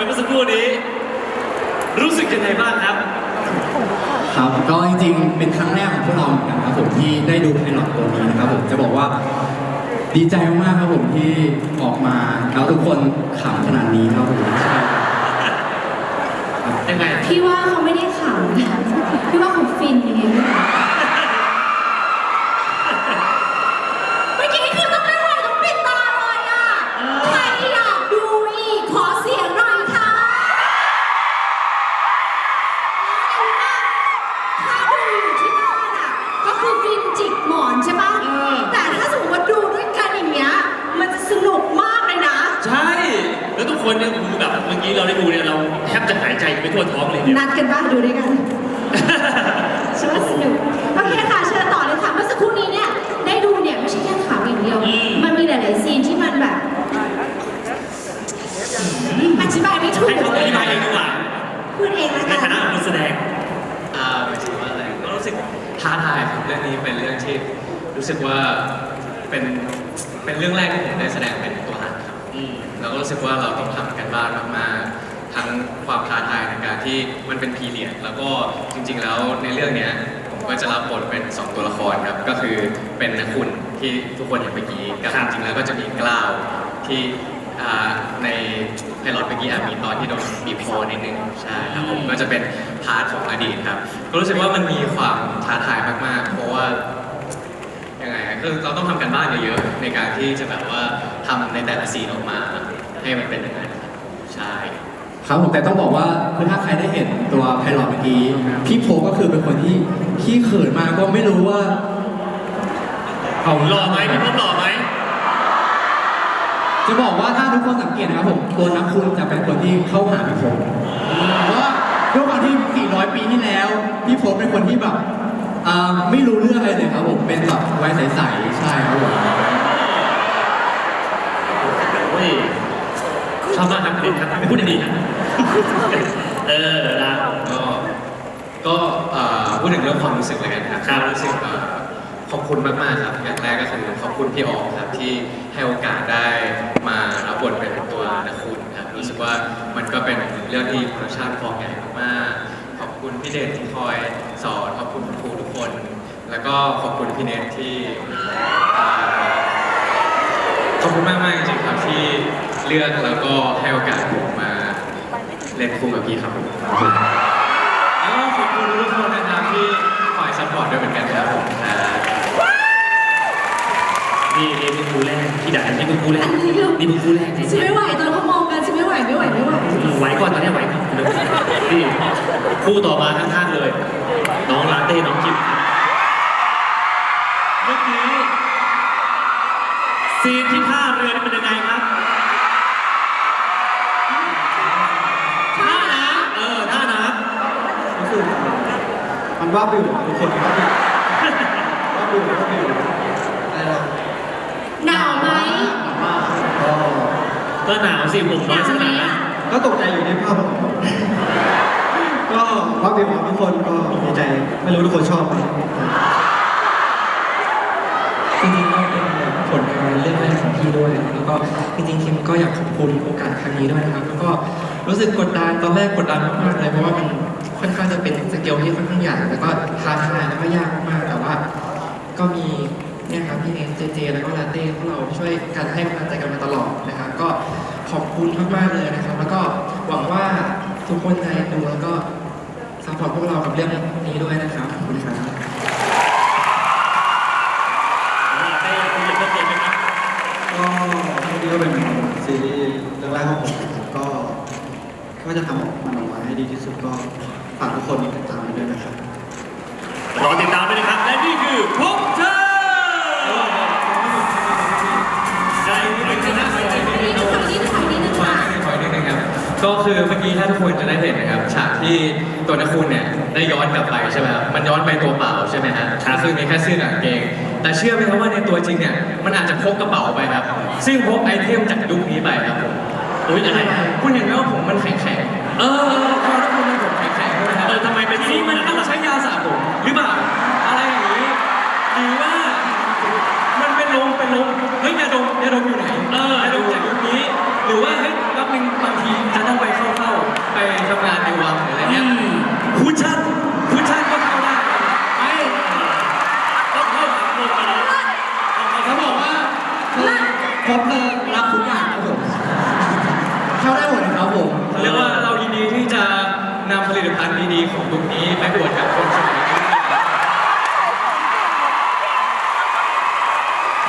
ไปเมื่อสักครู่นี้ รู้สึกยังไงบ้างครับ ครับก็จริงๆ เป็นครั้งแรกของพวกเราเหมือนกันครับผมที่ได้ดูไพลอตตัวนี้นะครับผมจะบอกว่าดีใจมากครับผมที่ออกมาแล้วทุกคนขำขนาดนี้ครับผมใช่ยังไง พี่ว่าเขาไม่ได้ขำนะพี่ว่าเขาฟินยังงไคือฟินจิกหมอนใช่ปะเออ แต่ถ้าสมมติว่าดูด้วยกันอย่างเงี้ย มันจะสนุกมากเลยนะ ใช่ แล้วทุกคนเนี่ยคือแบบเมื่อกี้เราได้ดูเนี่ยเราแทบจะหายใจไปทั่วท้องเลยเนี่ยนัดกันบ้างดูด้วยกันฉัน รับเรื่องนี้เป็นเรื่องที่รู้สึกว่าเป็นเป็นเรื่องแรกที่ผมได้แสดงเป็นตัวหลักครับอืมแล้วก็รู้สึกว่าเราต้องทำกันบ้านมากๆทั้งความท้าทายในการที่มันเป็นพีเรียดแล้วก็จริง ๆ แล้วในเรื่องเนี้ยผมก็จะรับบทเป็นสองตัวละครครับก็คือเป็นนักคุณที่ทุกคนเห็นเมื่อกี้กับครับจริงๆแล้วก็จะมีกล้าวที่ อ่าในไพลอตเมื่อกี้อะมีตอนที่โดนบีบคอนิดนึงใช่ครับผมก็จะเป็นพาร์ทของอดีตครับ ก็รู้สึกว่ามันมีความท้าทายมากๆ เพราะว่ายังไงอะคือเราต้องทำกันบ้านเยอะๆในการที่จะแบบว่าทำในแต่ละซีนออกมา ให้มันเป็นอย่างนั้นครับใช่ ครับผมแต่ต้องบอกว่าคือถ้าใครได้เห็นตัวไพลอตเมื่อกี้พี่โพก็คือเป็นคนที่ขี้เขินมากก็ไม่รู้ว่าเอาหล่อไหมพี่พบหล่อไหม จะบอกว่าถ้าทุกคนสังเกตนะครับผมตัวนักคุณจะเป็นคนที่เข้าหาพี่โพเพราะว่าด้วยความที่ 400 ปีที่แล้วพี่โพเป็นคนที่แบบอ่าไม่รู้เรื่องอะไรเลยครับผมเป็นแบบวัยใสๆใช่ครับผมโอ้ยชอบมากครับเด็กครับพูดดีๆนะเออนะก็ก็เอ่อพูดถึงเรื่องความรู้สึกเลยกันครับครับรู้สึกเอ่อ ขอบคุณมากๆครับอย่างแรกก็คือขอบคุณพี่ออกครับที่ให้โอกาสได้มารับบทเป็นตัวนักคุณครับรู้สึกว่ามันก็เป็นเรื่องที่โปรดักชั่นฟอร์มใหญ่มากๆขอบคุณพี่เดชที่คอยสอนขอบคุณครูทุกคน แล้วก็ขอบคุณพี่เนทที่อ่าขอบคุณมากๆจริงๆครับที่เลือกแล้วก็ให้โอกาสผมมาเล่นคู่กับพี่ครับแล้วก็ขอบคุณทุกคนนะครับที่คอยซัพพอร์ตด้วยเหมือนกันครับผมครับ นี่นี่เป็น คู่แรกที่ด่านี่เป็นคู่แรกอันนี้คือนี่เป็นคู่แรกจริงฉันไม่ไหวตอนเขามองกันฉันไม่ไหวไม่ไหวไม่ไหวๆไหวก่อนตอนนี้ไหวก่อนนี่คู่ต่อมาข้างๆเลย น้องลาเต้น้องจิ๊บเมื่อกี้ซีนที่ท่าเรือนี่เป็นยังไงครับท่าน้ำเออท่าน้รู้สึกมันว่าบวิวทุกคนว่าบวิวว่าบวิวว่าบวิวอะไรนะหนาวไหมก็ำ ก็หนาวสิผมหน้อนายวขนาดนั้นก็ตกใจอยู่ในภาพของก็ว่าบวิวของทุกคนก็ดีใจไม่รู้ทุกคนชอบไหมจริงๆก็เป็นผลงานเรื่องแรกของพี่ด้วย แล้วก็จริงๆคิมก็อยากขอบคุณโอกาสครั้งนี้ด้วยนะครับ แล้วก็รู้สึกกดดันตอนแรกกดดันมากๆเลยเพราะว่ามันค่อนข้างจะเป็นสเกลที่ค่อนข้างใหญ่แล้วก็ท้าทายแล้วก็ยากมากแต่ว่า ก็มี นี่ยครับพี่เนสเจเจแล้วก็ลาเต้พวกเราช่วยกันให้กำลังใจกันมาตลอดนะครับ ก็ขอบคุณมากๆเลยนะครับ แล้วก็หวังว่าทุกคนจะดูแล้วก็ซัพพอร์ตพวกเรากับเรื่องนี้ด้วยนะครับขอบคุณครับลาเต้คุณจะเพิ่มเติมไหมครับก็นี่ก็เป็นซีรีส์เรื่องแรกของผมก็ก็จะทำออกมันออกมาให้ดีที่สุดก็ฝากทุกคนติดตามกันด้วยนะครับรอติดตามด้วยนะครับ และนี่คือพบ ก็คือเมื่อกี้ถ้าทุกคนจะได้เห็นนะครับฉากที่ตัวนักคุณเนี่ยได้ย้อนกลับไปใช่ไหมครับมันย้อนไปตัวเปล่าใช่ไหมฮะก็คือมีแค่เสื้อกับกางเกง แต่เชื่อไหมครับว่าในตัวจริงเนี่ยมันอาจจะพกกระเป๋าไปครับ ซึ่งพกไอเทมจากยุคนี้ไปครับผมอุ้ยอะไรคุณเห็นไหมว่าผมมันแข็งแข็งๆเออพอแล้วคุณเป็นผมแข็งแข็งๆใช่ไหมครับเออทำไมเป็นทีนี้มันต้องใช้ยาสระผมหรือเปล่าอะไรอย่างนี้หรือว่า มันเป็นลมเป็นลมเฮ้ยยาดมยาดมอยู่ไหน เออยาดมจากยุคนี้ หรือว่าเฮ้ยแป๊บนึงบางทีจะต้องไปเข้าเข้าๆไปทำงานในวังหรืออะไรเงี้ย อืม คุชชั่นคุชชั่นก็เข้าได้ ไม่ พบเธอรับทุกอย่างครับผมเข้าได้หมดนะครับผม เรียกว่าเรายินดีที่จะนำผลิตภัณฑ์ดีๆของยุคนี้ไปอวดกับคนสมัยนี้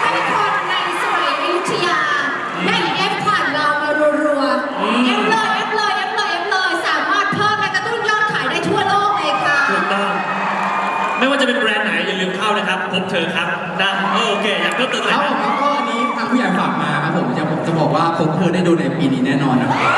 ให้คนในสมัยอยุธยาได้เอฟผ่านเรามารัวๆเอฟเลยเอฟเลยเอฟเลยเอฟเลยสามารถเพิ่มและกระตุ้นยอดขายได้ทั่วโลกเลยค่ะ ถูกต้อง ไม่ว่าจะเป็นแบรนด์ไหนอย่าลืมเข้านะครับพบเธอครับนะโอเค อยากเพิ่มเติมอะไรครับไหมผมแล้วก็อันนี้ทางผู้ใหญ่ฝาก จะบอกว่าพบเธอได้ดูในปีนี้แน่นอนนะครับ